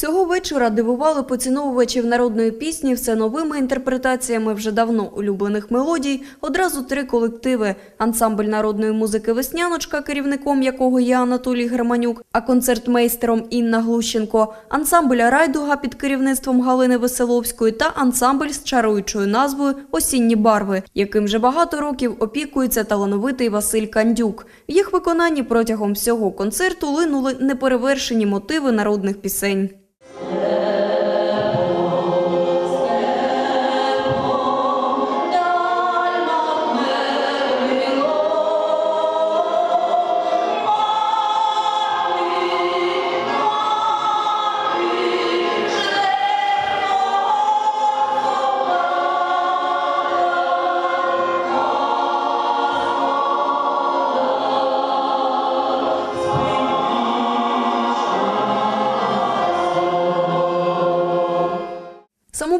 Цього вечора дивували поціновувачів народної пісні все новими інтерпретаціями вже давно улюблених мелодій. Одразу три колективи: ансамбль народної музики Весняночка, керівником якого є Анатолій Германюк, а концертмейстером Інна Глущенко, ансамбль Райдуга під керівництвом Галини Веселовської та ансамбль з чаруючою назвою Осінні барви, яким вже багато років опікується талановитий Василь Кандюк. В їх виконанні протягом всього концерту линули неперевершені мотиви народних пісень.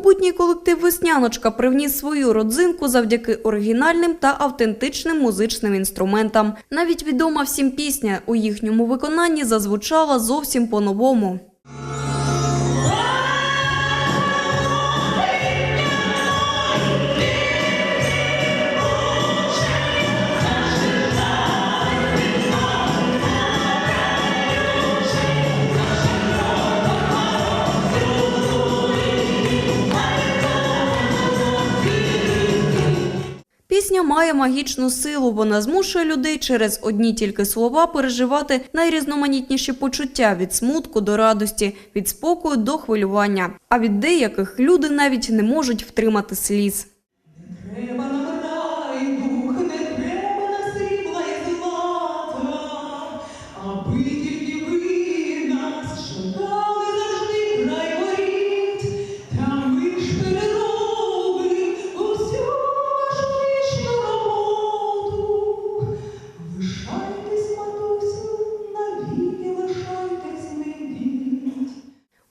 Самобутній колектив Весняночка привніс свою родзинку завдяки оригінальним та автентичним музичним інструментам. Навіть відома всім пісня у їхньому виконанні зазвучала зовсім по-новому. Має магічну силу. Вона змушує людей через одні тільки слова переживати найрізноманітніші почуття від смутку до радості, від спокою до хвилювання. А від деяких люди навіть не можуть втримати сліз. Треба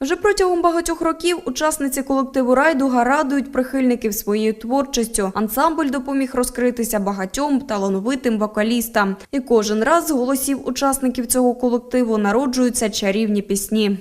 Вже протягом багатьох років учасниці колективу Райдуга радують прихильників своєю творчістю. Ансамбль допоміг розкритися багатьом талановитим вокалістам. І кожен раз з голосів учасників цього колективу народжуються чарівні пісні.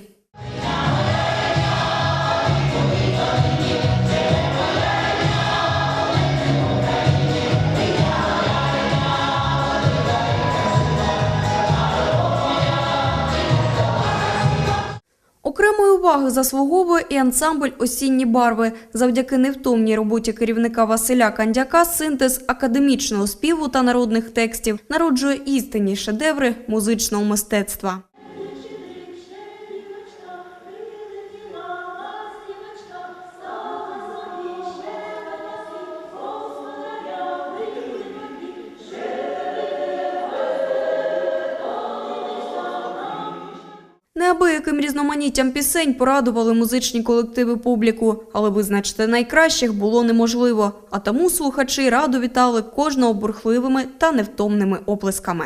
Уваги заслуговує і ансамбль Осінні барви. Завдяки невтомній роботі керівника Василя Кандяка синтез академічного співу та народних текстів народжує істинні шедеври музичного мистецтва. Неабияким різноманіттям пісень порадували музичні колективи публіку, але визначити найкращих було неможливо. А тому слухачі радо вітали кожного бурхливими та невтомними оплесками.